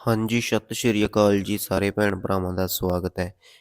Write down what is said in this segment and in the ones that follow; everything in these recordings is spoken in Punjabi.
ਹਾਂਜੀ ਸਤਿ ਸ਼੍ਰੀ ਅਕਾਲ ਜੀ ਸਾਰੇ ਭੈਣ ਭਰਾਵਾਂ ਦਾ ਸਵਾਗਤ ਹੈ।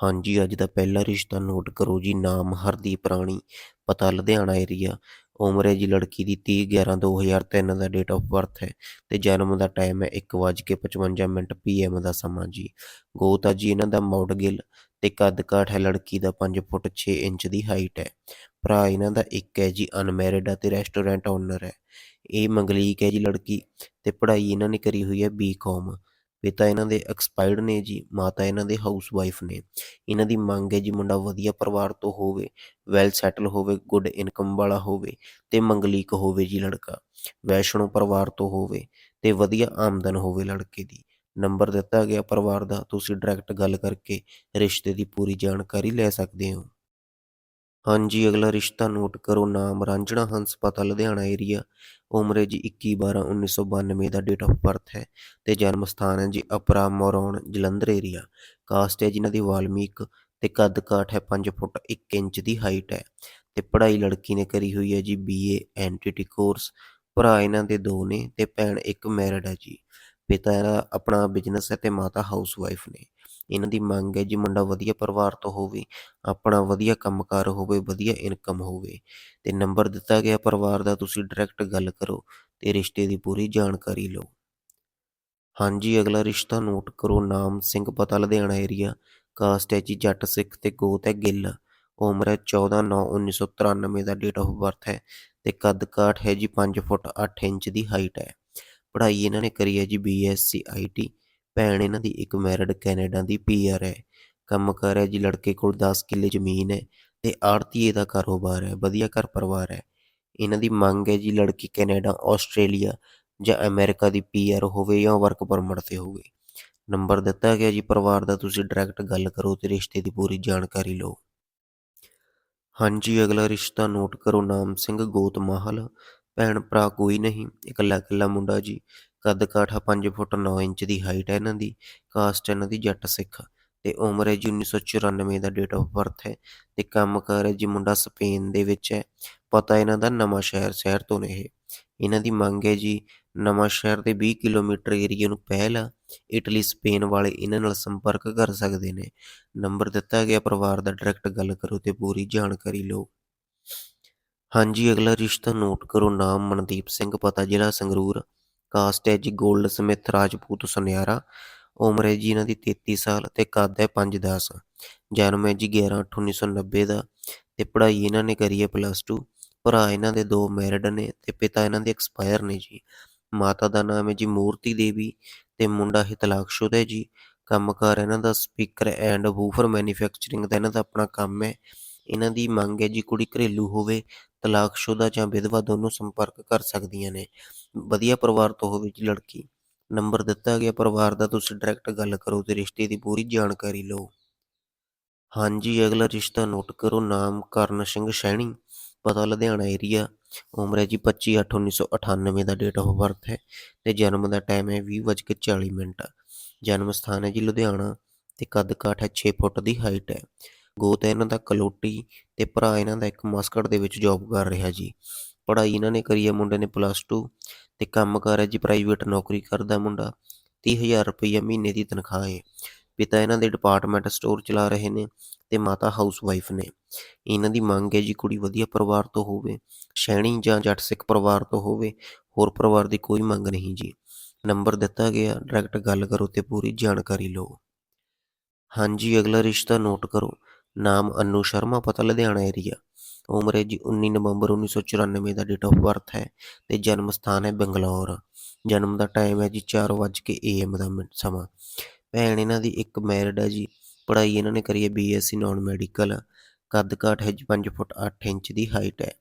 ਹਾਂਜੀ, ਅੱਜ ਦਾ ਪਹਿਲਾ ਰਿਸ਼ਤਾ ਨੋਟ ਕਰੋ ਜੀ, ਨਾਮ ਹਰਦੀਪ ਰਾਣੀ, ਪਤਾ ਲੁਧਿਆਣਾ ਏਰੀਆ ਉਮਰ ਹੈ ਜੀ ਲੜਕੀ ਦੀ 30 11 2003 ਦਾ ਡੇਟ ਆਫ ਬਰਥ ਹੈ ਤੇ ਜਨਮ ਦਾ ਟਾਈਮ ਹੈ 1:55 ਮਿੰਟ ਪੀਐਮ ਦਾ ਸਮਾਂ ਜੀ। ਗੋਤ ਆ ਜੀ, ਇਹਨਾਂ ਦਾ ਮੌਡਗਿਲ ਤੇ ਕੱਦ ਕਾਠ ਹੈ, ਲੜਕੀ ਦਾ 5 ਫੁੱਟ 6 ਇੰਚ ਦੀ ਹਾਈਟ ਹੈ। ਭਰਾ ਇਹਨਾਂ ਦਾ ਇੱਕ ਹੈ ਜੀ ਅਨਮੈਰਿਡ ਅਤੇ ਰੈਸਟੋਰੈਂਟ ਓਨਰ ਹੈ। ਇਹ ਮੰਗਲੀਕ ਹੈ ਜੀ ਲੜਕੀ ਤੇ ਪੜ੍ਹਾਈ ਇਹਨਾਂ ਨੇ ਕਰੀ ਹੋਈ ਹੈ ਬੀਕਾਮ ਪਿਤਾ ਇਹਨਾਂ ਦੇ ਐਕਸਪਾਇਰਡ ਨੇ ਜੀ, ਮਾਤਾ ਇਹਨਾਂ ਦੇ ਹਾਊਸ ਵਾਈਫ ਨੇ। ਇਹਨਾਂ ਦੀ ਮੰਗ ਹੈ ਜੀ ਮੁੰਡਾ ਵਧੀਆ ਪਰਿਵਾਰ ਤੋਂ ਹੋਵੇ ਵੈਲ ਸੈਟਲ ਹੋਵੇ ਗੁੱਡ ਇਨਕਮ ਵਾਲਾ ਹੋਵੇ ਤੇ ਮੰਗਲੀਕ ਹੋਵੇ ਜੀ ਲੜਕਾ, ਵੈਸ਼ਨੋ ਪਰਿਵਾਰ ਤੋਂ ਹੋਵੇ ਤੇ ਵਧੀਆ ਆਮਦਨ ਹੋਵੇ ਲੜਕੇ ਦੀ। ਨੰਬਰ ਦਿੱਤਾ ਗਿਆ ਪਰਿਵਾਰ ਦਾ, ਤੁਸੀਂ ਡਾਇਰੈਕਟ ਗੱਲ ਕਰਕੇ ਰਿਸ਼ਤੇ ਦੀ ਪੂਰੀ ਜਾਣਕਾਰੀ ਲੈ ਸਕਦੇ ਹੋ। ਹਾਂਜੀ, ਅਗਲਾ ਰਿਸ਼ਤਾ ਨੋਟ ਕਰੋ, ਨਾਮ ਰਾਂਝਣਾ ਹੰਸ ਪਤਾ, ਲੁਧਿਆਣਾ ਏਰੀਆ ਉਮਰ ਹੈ ਜੀ 21 12 1992 ਦਾ ਡੇਟ ਆਫ ਬਰਥ ਹੈ ਤੇ ਜਨਮ ਸਥਾਨ ਹੈ ਜੀ ਅਪਰਾ ਮੋਰੌਣ, ਜਲੰਧਰ ਏਰੀਆ ਕਾਸਟ ਹੈ ਜਿਨ੍ਹਾਂ ਦੀ ਵਾਲਮੀਕ ਤੇ ਕੱਦ ਕਾਠ ਹੈ 5 ਫੁੱਟ 1 ਇੰਚ ਦੀ ਹਾਈਟ ਹੈ ਤੇ ਪੜ੍ਹਾਈ ਲੜਕੀ ਨੇ ਕਰੀ ਹੋਈ ਹੈ ਜੀ ਬੀਏ ਐਂਟੀਟੀ ਕੋਰਸ ਭਰਾ ਇਹਨਾਂ ਦੇ ਦੋ ਨੇ ਤੇ ਭੈਣ ਇੱਕ ਮੈਰਿਡ ਹੈ ਜੀ। ਪਿਤਾ ਇਹਦਾ ਆਪਣਾ ਬਿਜ਼ਨਸ ਹੈ ਤੇ ਮਾਤਾ ਹਾਊਸ ਵਾਈਫ ਨੇ। ਇਹਨਾਂ ਦੀ ਮੰਗ ਹੈ ਜੀ ਮੁੰਡਾ ਵਧੀਆ ਪਰਿਵਾਰ ਤੋਂ ਹੋਵੇ, ਆਪਣਾ ਵਧੀਆ ਕੰਮਕਾਰ ਹੋਵੇ, ਵਧੀਆ ਇਨਕਮ ਹੋਵੇ। ਤੇ ਨੰਬਰ ਦਿੱਤਾ ਗਿਆ ਪਰਿਵਾਰ ਦਾ, ਤੁਸੀਂ ਡਾਇਰੈਕਟ ਗੱਲ ਕਰੋ ਤੇ ਰਿਸ਼ਤੇ ਦੀ ਪੂਰੀ ਜਾਣਕਾਰੀ ਲਓ। ਹਾਂਜੀ, ਅਗਲਾ ਰਿਸ਼ਤਾ ਨੋਟ ਕਰੋ, ਨਾਮ ਸਿੰਘ ਪਤਾ, ਲੁਧਿਆਣਾ ਏਰੀਆ ਕਾਸਟ ਹੈ ਜੀ ਜੱਟ ਸਿੱਖ ਤੇ ਗੋਤ ਹੈ ਗਿੱਲ। ਉਮਰ ਹੈ 14 9 1993 ਦਾ ਡੇਟ ਆਫ ਬਰਥ ਹੈ ਤੇ ਕੱਦ ਕਾਠ ਹੈ ਜੀ 5 ਫੁੱਟ 8 ਇੰਚ ਦੀ ਹਾਈਟ ਹੈ। ਪੜ੍ਹਾਈ ਇਹਨਾਂ ਨੇ ਕਰੀ ਹੈ ਜੀ ਬੀਐਸਸੀ ਆਈਟੀ ਭੈਣ ਇਹਨਾਂ ਦੀ ਇੱਕ ਮੈਰਿਡ ਕੈਨੇਡਾ ਦੀ ਪੀਆਰ ਹੈ। ਕੰਮ ਕਰ ਹੈ ਜੀ, ਲੜਕੇ ਕੋਲ 10 ਕਿੱਲੇ ਜ਼ਮੀਨ ਹੈ ਤੇ ਆੜਤੀਏ ਦਾ ਕਾਰੋਬਾਰ ਹੈ, ਵਧੀਆ ਘਰ ਪਰਿਵਾਰ ਹੈ। ਇਹਨਾਂ ਦੀ ਮੰਗ ਹੈ ਜੀ, ਲੜਕੀ ਕੈਨੇਡਾ, ਆਸਟ੍ਰੇਲੀਆ ਜਾਂ ਅਮਰੀਕਾ ਦੀ ਪੀਆਰ ਹੋਵੇ ਜਾਂ ਵਰਕ ਪਰਮਿਟ ਤੇ ਹੋਵੇ। ਨੰਬਰ ਦਿੱਤਾ ਗਿਆ ਜੀ, ਪਰਿਵਾਰ ਦਾ ਤੁਸੀਂ ਡਾਇਰੈਕਟ ਗੱਲ ਕਰੋ ਤੇ ਰਿਸ਼ਤੇ ਦੀ ਪੂਰੀ ਜਾਣਕਾਰੀ ਲਓ। ਹਾਂਜੀ, ਅਗਲਾ ਰਿਸ਼ਤਾ ਨੋਟ ਕਰੋ, ਨਾਮ ਸਿੰਘ ਗੋਤ ਮਾਹਲ ਭੈਣ ਭਰਾ ਕੋਈ ਨਹੀਂ ਇਕੱਲਾ ਇਕੱਲਾ ਮੁੰਡਾ ਜੀ। ਕੱਦ ਕਾਠਾ 5 ਫੁੱਟ 9 ਇੰਚ ਦੀ ਹਾਈਟ ਹੈ ਇਹਨਾਂ ਦੀ ਕਾਸਟ ਇਹਨਾਂ ਦੀ ਜੱਟ ਸਿੱਖ। ਤੇ ਉਮਰ ਹੈ ਜੀ 1994 ਦਾ ਡੇਟ ਆਫ ਬਰਥ ਹੈ ਤੇ ਕੰਮ ਕਰ ਹੈ ਜੀ ਮੁੰਡਾ ਸਪੇਨ ਦੇ ਵਿੱਚ ਹੈ। ਪਤਾ ਇਹਨਾਂ ਦਾ ਨਵਾਂ ਸ਼ਹਿਰ ਸ਼ਹਿਰ ਤੋਂ ਨੇ ਇਹ। ਇਹਨਾਂ ਦੀ ਮੰਗ ਹੈ ਜੀ ਨਵਾਂ ਸ਼ਹਿਰ ਦੇ 20 ਕਿਲੋਮੀਟਰ ਏਰੀਆ ਨੂੰ ਪਹਿਲ ਇਟਲੀ, ਸਪੇਨ ਵਾਲੇ ਇਹਨਾਂ ਨਾਲ ਸੰਪਰਕ ਕਰ ਸਕਦੇ ਨੇ। ਨੰਬਰ ਦਿੱਤਾ ਗਿਆ, ਪਰਿਵਾਰ ਦਾ ਡਾਇਰੈਕਟ ਗੱਲ ਕਰੋ ਤੇ ਪੂਰੀ ਜਾਣਕਾਰੀ ਲਓ। ਹਾਂਜੀ, ਅਗਲਾ ਰਿਸ਼ਤਾ ਨੋਟ ਕਰੋ, ਨਾਮ ਮਨਦੀਪ ਸਿੰਘ, ਪਤਾ ਜ਼ਿਲ੍ਹਾ ਸੰਗਰੂਰ। ਕਾਸਟ ਹੈ ਜੀ ਗੋਲਡ ਸਮਿਥ ਰਾਜਪੂਤ ਸੁਨਿਆਰਾ, ਉਮਰ ਹੈ ਜੀ ਇਹਨਾਂ ਦੀ 33 ਸਾਲ ਤੇ ਕੱਦ ਹੈ 5'10 ਜਨਮ ਹੈ ਜੀ 11/8/1990 ਦਾ ਤੇ ਪੜ੍ਹਾਈ ਇਹਨਾਂ ਨੇ ਕਰੀ ਹੈ ਪਲੱਸ 2 ਭਰਾ ਇਹਨਾਂ ਦੇ ਦੋ ਮੈਰਿਡ ਨੇ ਤੇ ਪਿਤਾ ਇਹਨਾਂ ਦੇ ਐਕਸਪਾਇਰ ਨੇ ਜੀ, ਮਾਤਾ ਦਾ ਨਾਮ ਹੈ ਜੀ ਮੂਰਤੀ ਦੇਵੀ ਤੇ ਮੁੰਡਾ ਹੈ ਤਲਾਕਸ਼ੁਦਾ ਹੈ ਜੀ, ਕੰਮਕਾਰ ਇਹਨਾਂ ਦਾ ਸਪੀਕਰ ਐਂਡ ਵੂਫਰ ਮੈਨੂਫੈਕਚਰਿੰਗ ਦਾ ਇਹਨਾਂ ਦਾ ਆਪਣਾ ਕੰਮ ਹੈ, ਇਹਨਾਂ ਦੀ ਮੰਗ ਹੈ ਜੀ ਕੁੜੀ ਘਰੇਲੂ ਹੋਵੇ ਤਲਾਕਸ਼ੁਦਾ ਜਾਂ ਵਿਧਵਾ ਦੋਨੋਂ ਸੰਪਰਕ ਕਰ ਸਕਦੀਆਂ ਨੇ ਵਧੀਆ ਪਰਿਵਾਰ ਤੋਂ ਹੋਵੇ ਜੀ ਲੜਕੀ, ਨੰਬਰ ਦਿੱਤਾ ਗਿਆ ਪਰਿਵਾਰ ਦਾ, ਤੁਸੀਂ ਡਾਇਰੈਕਟ ਗੱਲ ਕਰੋ ਤੇ ਰਿਸ਼ਤੇ ਦੀ ਪੂਰੀ ਜਾਣਕਾਰੀ ਲਓ। ਹਾਂਜੀ, ਅਗਲਾ ਰਿਸ਼ਤਾ ਨੋਟ ਕਰੋ, ਨਾਮ ਕਰਨ ਸਿੰਘ ਸੈਣੀ, ਪਤਾ ਲੁਧਿਆਣਾ ਏਰੀਆ ਉਮਰ ਹੈ ਜੀ 25/8/1998 ਦਾ ਡੇਟ ਆਫ ਬਰਥ ਹੈ ਤੇ ਜਨਮ ਦਾ ਟਾਈਮ ਹੈ 20:40 ਮਿੰਟ। ਜਨਮ ਸਥਾਨ ਹੈ ਜੀ ਲੁਧਿਆਣਾ ਤੇ ਕੱਦ ਕਾਠ ਹੈ 6 ਫੁੱਟ ਦੀ ਹਾਈਟ ਹੈ। ਗੋਤ ਹੈ ਇਹਨਾਂ ਦਾ, ਕਲੋਟੀ ਤੇ ਭਰਾ ਇਹਨਾਂ ਦਾ ਇੱਕ ਮਸਕਟ ਦੇ ਵਿੱਚ ਜੌਬ ਕਰ ਰਿਹਾ ਜੀ। ਪੜ੍ਹਾਈ ਇਹਨਾਂ ਨੇ ਕਰੀ ਹੈ ਮੁੰਡੇ ਨੇ ਪਲੱਸ 2 ਤੇ ਕੰਮ ਕਰ ਹੈ ਜੀ ਪ੍ਰਾਈਵੇਟ ਨੌਕਰੀ ਕਰਦਾ ਮੁੰਡਾ 30000 ਰੁਪਏ ਮਹੀਨੇ ਦੀ ਤਨਖਾਹ ਹੈ ਪਿਤਾ ਇਹਨਾਂ ਦੇ ਡਿਪਾਰਟਮੈਂਟ ਸਟੋਰ ਚਲਾ ਰਹੇ ਨੇ ਤੇ ਮਾਤਾ ਹਾਊਸ ਵਾਈਫ ਨੇ। ਇਹਨਾਂ ਦੀ ਮੰਗ ਹੈ ਜੀ ਕੁੜੀ ਵਧੀਆ ਪਰਿਵਾਰ ਤੋਂ ਹੋਵੇ ਸ਼ੈਣੀ ਜਾਂ ਜੱਟ ਸਿੱਖ ਪਰਿਵਾਰ ਤੋਂ ਹੋਵੇ, ਹੋਰ ਪਰਿਵਾਰ ਦੀ ਕੋਈ ਮੰਗ ਨਹੀਂ ਜੀ। ਨੰਬਰ ਦਿੱਤਾ ਗਿਆ ਡਾਇਰੈਕਟ ਗੱਲ ਕਰੋ ਤੇ ਪੂਰੀ ਜਾਣਕਾਰੀ ਲਓ। ਹਾਂਜੀ, ਅਗਲਾ ਰਿਸ਼ਤਾ ਨੋਟ ਕਰੋ। ਨਾਮ ਅਨੂ ਸ਼ਰਮਾ, ਪਤਾ ਲੁਧਿਆਣਾ ਏਰੀਆ ਉਮਰ ਹੈ ਜੀ 19 ਨਵੰਬਰ 1994 ਦਾ ਡੇਟ ਆਫ ਬਰਥ ਹੈ ਤੇ ਜਨਮ ਸਥਾਨ ਹੈ ਬੰਗਲੌਰ। ਜਨਮ ਦਾ ਟਾਈਮ ਹੈ ਜੀ 4:00 ਏਐਮ ਦਾ ਮਿੰਟ ਸਮਾਂ। ਭੈਣ ਇਹਨਾਂ ਦੀ ਇੱਕ ਮੈਰਿਡ ਹੈ ਜੀ। ਪੜ੍ਹਾਈ ਇਹਨਾਂ ਨੇ ਕਰੀ ਹੈ ਬੀਐਸਸੀ ਨਾਨ ਮੈਡੀਕਲ ਕੱਦ ਕਾਠ ਹੈ ਜੀ 5 ਫੁੱਟ 8 ਇੰਚ ਦੀ ਹਾਈਟ ਹੈ।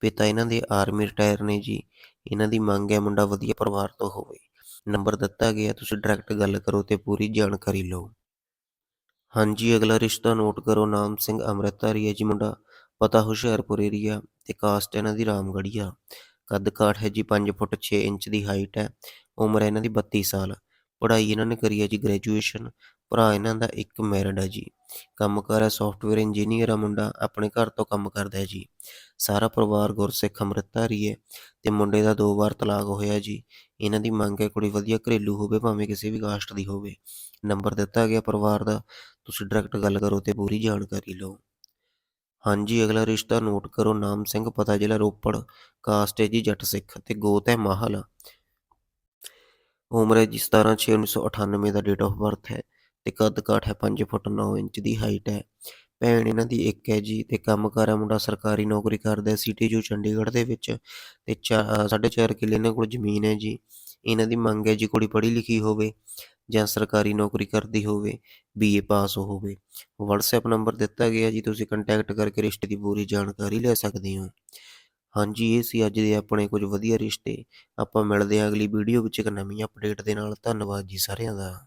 ਪਿਤਾ ਇਹਨਾਂ ਦੇ ਆਰਮੀ ਰਿਟਾਇਰ ਨੇ ਜੀ। ਇਹਨਾਂ ਦੀ ਮੰਗ ਹੈ ਮੁੰਡਾ ਵਧੀਆ ਪਰਿਵਾਰ ਤੋਂ ਹੋਵੇ। ਨੰਬਰ ਦਿੱਤਾ ਗਿਆ, ਤੁਸੀਂ ਡਾਇਰੈਕਟ ਗੱਲ ਕਰੋ ਤੇ ਪੂਰੀ ਜਾਣਕਾਰੀ ਲਓ। ਹਾਂਜੀ, ਅਗਲਾ ਰਿਸ਼ਤਾ ਨੋਟ ਕਰੋ। ਨਾਮ ਸਿੰਘ ਅੰਮ੍ਰਿਤਧਾਰੀ ਹੈ ਜੀ ਮੁੰਡਾ। ਪਤਾ ਹੁਸ਼ਿਆਰਪੁਰ ਏਰੀਆ ਤੇ ਕਾਸਟ ਇਹਨਾਂ ਦੀ ਰਾਮਗੜੀਆ ਕੱਦ ਕਾਠ ਹੈ ਜੀ 5 ਫੁੱਟ 6 ਇੰਚ ਦੀ ਹਾਈਟ ਹੈ। ਉਮਰ ਹੈ ਇਹਨਾਂ ਦੀ 32 ਸਾਲ। ਪੜ੍ਹਾਈ ਇਹਨਾਂ ਨੇ ਕਰੀ ਹੈ ਜੀ ਗ੍ਰੈਜੂਏਸ਼ਨ ਭਰਾ ਇਹਨਾਂ ਦਾ ਇੱਕ ਮੈਰਿਡ ਹੈ ਜੀ। ਕੰਮ ਕਰ ਹੈ ਸੌਫਟਵੇਅਰ ਇੰਜੀਨੀਅਰ ਆ ਮੁੰਡਾ, ਆਪਣੇ ਘਰ ਤੋਂ ਕੰਮ ਕਰਦਾ ਹੈ ਜੀ। ਸਾਰਾ ਪਰਿਵਾਰ ਗੁਰਸਿੱਖ ਅੰਮ੍ਰਿਤਧਾਰੀ ਹੈ ਤੇ ਮੁੰਡੇ ਦਾ ਦੋ ਵਾਰ ਤਲਾਕ ਹੋਇਆ ਜੀ। ਇਹਨਾਂ ਦੀ ਮੰਗ ਹੈ ਕੁੜੀ ਵਧੀਆ ਘਰੇਲੂ ਹੋਵੇ, ਭਾਵੇਂ ਕਿਸੇ ਵੀ ਕਾਸਟ ਦੀ ਹੋਵੇ। ਨੰਬਰ ਦਿੱਤਾ ਗਿਆ ਪਰਿਵਾਰ ਦਾ। ਤੁਸੀਂ ਡਾਇਰੈਕਟ ਗੱਲ ਕਰੋ ਤੇ ਪੂਰੀ ਜਾਣਕਾਰੀ ਲਓ। ਹਾਂਜੀ, ਅਗਲਾ ਰਿਸ਼ਤਾ ਨੋਟ ਕਰੋ, ਨਾਮ ਸਿੰਘ, ਪਤਾ ਜ਼ਿਲ੍ਹਾ ਰੋਪੜ, ਕਾਸਟ ਹੈ ਜੀ ਜੱਟ ਸਿੱਖ ਤੇ ਗੋਤ ਹੈ ਮਾਹਲ। ਉਮਰ ਹੈ ਜੀ 17 6 1998 ਦਾ ਡੇਟ ਆਫ ਬਰਥ ਹੈ ਤੇ ਕੱਦ ਕਾਠ ਹੈ 5 ਫੁੱਟ 9 ਇੰਚ ਦੀ ਹਾਈਟ ਹੈ। ਭੈਣ ਇਹਨਾਂ ਦੀ ਇੱਕ ਹੈ ਜੀ ਤੇ ਕੰਮ ਕਾਰ ਹੈ ਮੁੰਡਾ ਸਰਕਾਰੀ ਨੌਕਰੀ ਕਰਦਾ ਹੈ ਸਿਟੀ ਜੂ, ਚੰਡੀਗੜ੍ਹ ਦੇ ਵਿੱਚ ਤੇ 4.5 ਕਿੱਲੇ ਇਹਨਾਂ ਕੋਲ ਜ਼ਮੀਨ ਹੈ ਜੀ। ਇਹਨਾਂ ਦੀ ਮੰਗ ਹੈ ਜੀ ਕੁੜੀ ਪੜ੍ਹੀ ਲਿਖੀ ਹੋਵੇ। ਜਾਂ ਸਰਕਾਰੀ ਨੌਕਰੀ ਕਰਦੀ ਹੋਵੇ ਬੀਏ ਪਾਸ ਹੋਵੇ। WhatsApp ਨੰਬਰ ਦਿੱਤਾ ਗਿਆ ਜੀ, ਤੁਸੀਂ ਕੰਟੈਕਟ ਕਰਕੇ ਰਿਸ਼ਤੇ ਦੀ ਪੂਰੀ ਜਾਣਕਾਰੀ ਲੈ ਸਕਦੇ ਹੋ। ਹਾਂਜੀ, ਇਹ ਸੀ ਅੱਜ ਦੇ ਆਪਣੇ ਕੁਝ ਵਧੀਆ ਰਿਸ਼ਤੇ। ਆਪਾਂ ਮਿਲਦੇ ਹਾਂ ਅਗਲੀ ਵੀਡੀਓ ਵਿੱਚ ਇੱਕ ਨਵੀਂ ਅਪਡੇਟ ਦੇ ਨਾਲ। ਧੰਨਵਾਦ ਜੀ ਸਾਰਿਆਂ ਦਾ।